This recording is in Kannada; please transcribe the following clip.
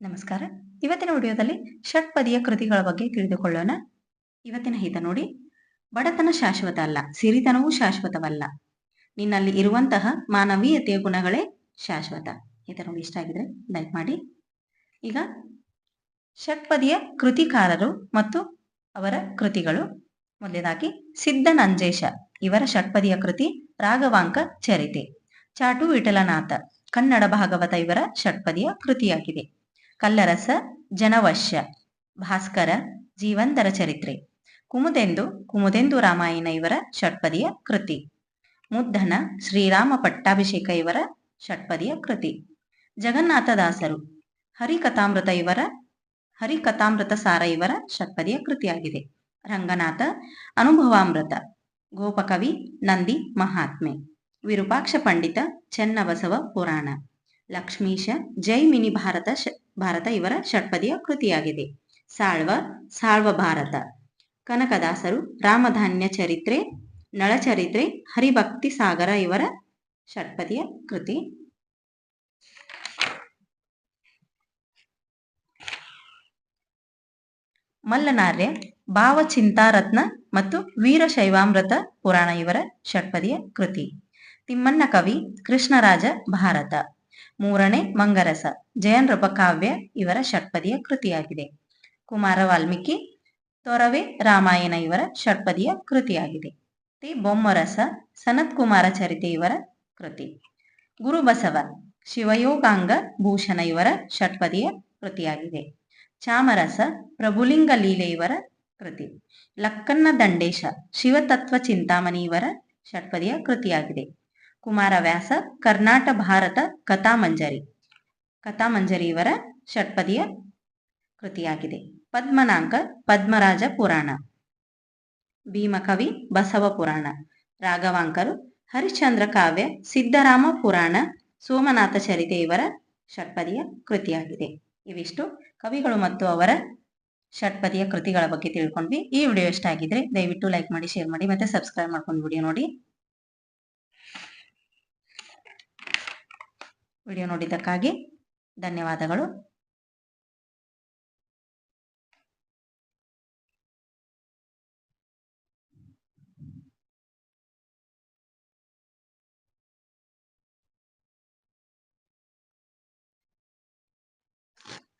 ನಮಸ್ಕಾರ. ಇವತ್ತಿನ ವಿಡಿಯೋದಲ್ಲಿ ಷಟ್ಪದಿಯ ಕೃತಿಗಳ ಬಗ್ಗೆ ತಿಳಿದುಕೊಳ್ಳೋಣ. ಇವತ್ತಿನ ಹಿತ ನೋಡಿ. ಬಡತನ ಶಾಶ್ವತ ಅಲ್ಲ, ಸಿರಿತನವೂ ಶಾಶ್ವತವಲ್ಲ. ನಿನ್ನಲ್ಲಿ ಇರುವಂತಹ ಮಾನವೀಯತೆಯ ಗುಣಗಳೇ ಶಾಶ್ವತ. ಹಿತ ನೋಡಿ ಇಷ್ಟ ಆಗಿದ್ರೆ ಲೈಕ್ ಮಾಡಿ. ಈಗ ಷಟ್ಪದಿಯ ಕೃತಿಕಾರರು ಮತ್ತು ಅವರ ಕೃತಿಗಳು. ಮೊದಲೇದಾಗಿ ಸಿದ್ಧನಂಜೇಶ, ಇವರ ಷಟ್ಪದಿಯ ಕೃತಿ ರಾಘವಾಂಕ ಚರಿತೆ. ಚಾಟು ವಿಠಲನಾಥ, ಕನ್ನಡ ಭಾಗವತ ಇವರ ಷಟ್ಪದಿಯ ಕೃತಿಯಾಗಿದೆ. ಕಲ್ಲರಸ, ಜನವಶ್ಯ, ಭಾಸ್ಕರ, ಜೀವಂತರ ಚರಿತ್ರೆ. ಕುಮುದೆಂದು ಕುಮುದೆಂದು ರಾಮಾಯಣ ಇವರ ಷಟ್ಪದಿಯ ಕೃತಿ. ಮುದ್ದನ, ಶ್ರೀರಾಮ ಪಟ್ಟಾಭಿಷೇಕ ಇವರ ಷಟ್ಪದಿಯ ಕೃತಿ. ಜಗನ್ನಾಥದಾಸರು, ಹರಿಕಥಾಮೃತ ಇವರ, ಹರಿಕಥಾಮೃತ ಸಾರ ಇವರ ಷಟ್ಪದಿಯ ಕೃತಿಯಾಗಿದೆ. ರಂಗನಾಥ, ಅನುಭವಾಮೃತ, ಗೋಪಕವಿ, ನಂದಿ ಮಹಾತ್ಮೆ. ವಿರೂಪಾಕ್ಷ ಪಂಡಿತ, ಚೆನ್ನಬಸವ ಪುರಾಣ. ಲಕ್ಷ್ಮೀಶ, ಜೈ ಮಿನಿ ಭಾರತ ಭಾರತ ಇವರ ಷಟ್ಪದಿಯ ಕೃತಿಯಾಗಿದೆ. ಸಾಳ್ವ ಸಾಳ್ವ ಭಾರತ. ಕನಕದಾಸರು, ರಾಮಧಾನ್ಯ ಚರಿತ್ರೆ, ನಳಚರಿತ್ರೆ, ಹರಿಭಕ್ತಿ ಸಾಗರ ಇವರ ಷಟ್ಪದಿಯ ಕೃತಿ. ಮಲ್ಲನಾರ್ಯ, ಭಾವಚಿಂತಾರತ್ನ ಮತ್ತು ವೀರಶೈವಾಮೃತ ಪುರಾಣ ಇವರ ಷಟ್ಪದಿಯ ಕೃತಿ. ತಿಮ್ಮಣ್ಣ ಕವಿ, ಕೃಷ್ಣರಾಜ ಭಾರತ. ಮೂರನೇ ಮಂಗರಸ. ಜಯನ್ ರೂಪಕಾವ್ಯ ಇವರ ಷಟ್ಪದಿಯ ಕೃತಿಯಾಗಿದೆ. ಕುಮಾರ ವಾಲ್ಮೀಕಿ, ತೊರವೆ ರಾಮಾಯಣ ಇವರ ಷಟ್ಪದಿಯ ಕೃತಿಯಾಗಿದೆ. ತಿ ಬೊಮ್ಮರಸ, ಸನತ್ ಕುಮಾರ ಚರಿತೆ ಇವರ ಕೃತಿ. ಗುರುಬಸವ ಶಿವಯೋಗಾಂಗ ಭೂಷಣ ಇವರ ಷಟ್ಪದಿಯ ಕೃತಿಯಾಗಿದೆ. ಚಾಮರಸ, ಪ್ರಭುಲಿಂಗ ಲೀಲೆ ಇವರ ಕೃತಿ. ಲಕ್ಕನ್ನ ದಂಡೇಶ, ಶಿವತತ್ವ ಚಿಂತಾಮಣಿ ಇವರ ಷಟ್ಪದಿಯ ಕೃತಿಯಾಗಿದೆ. ಕುಮಾರವ್ಯಾಸ ಕರ್ನಾಟ ಭಾರತ, ಕಥಾಮಂಜರಿ. ಕಥಾಮಂಜರಿ ಇವರ ಷಟ್ಪದಿಯ ಕೃತಿಯಾಗಿದೆ. ಪದ್ಮನಾಂಕ, ಪದ್ಮರಾಜ ಪುರಾಣ. ಭೀಮಕವಿ, ಬಸವ ಪುರಾಣ. ರಾಘವಾಂಕರು, ಹರಿಶ್ಚಂದ್ರ ಕಾವ್ಯ, ಸಿದ್ದರಾಮ ಪುರಾಣ, ಸೋಮನಾಥ ಚರಿತೆ ಇವರ ಷಟ್ಪದಿಯ ಕೃತಿಯಾಗಿದೆ. ಇವಿಷ್ಟು ಕವಿಗಳು ಮತ್ತು ಅವರ ಷಟ್ಪದಿಯ ಕೃತಿಗಳ ಬಗ್ಗೆ ತಿಳ್ಕೊಂಡ್ವಿ. ಈ ವಿಡಿಯೋ ಇಷ್ಟ ಆಗಿದ್ರೆ ದಯವಿಟ್ಟು ಲೈಕ್ ಮಾಡಿ, ಶೇರ್ ಮಾಡಿ ಮತ್ತೆ ಸಬ್ಸ್ಕ್ರೈಬ್ ಮಾಡ್ಕೊಂಡು ವಿಡಿಯೋ ನೋಡಿ. ವಿಡಿಯೋ ನೋಡಿದ್ದಕ್ಕಾಗಿ ಧನ್ಯವಾದಗಳು.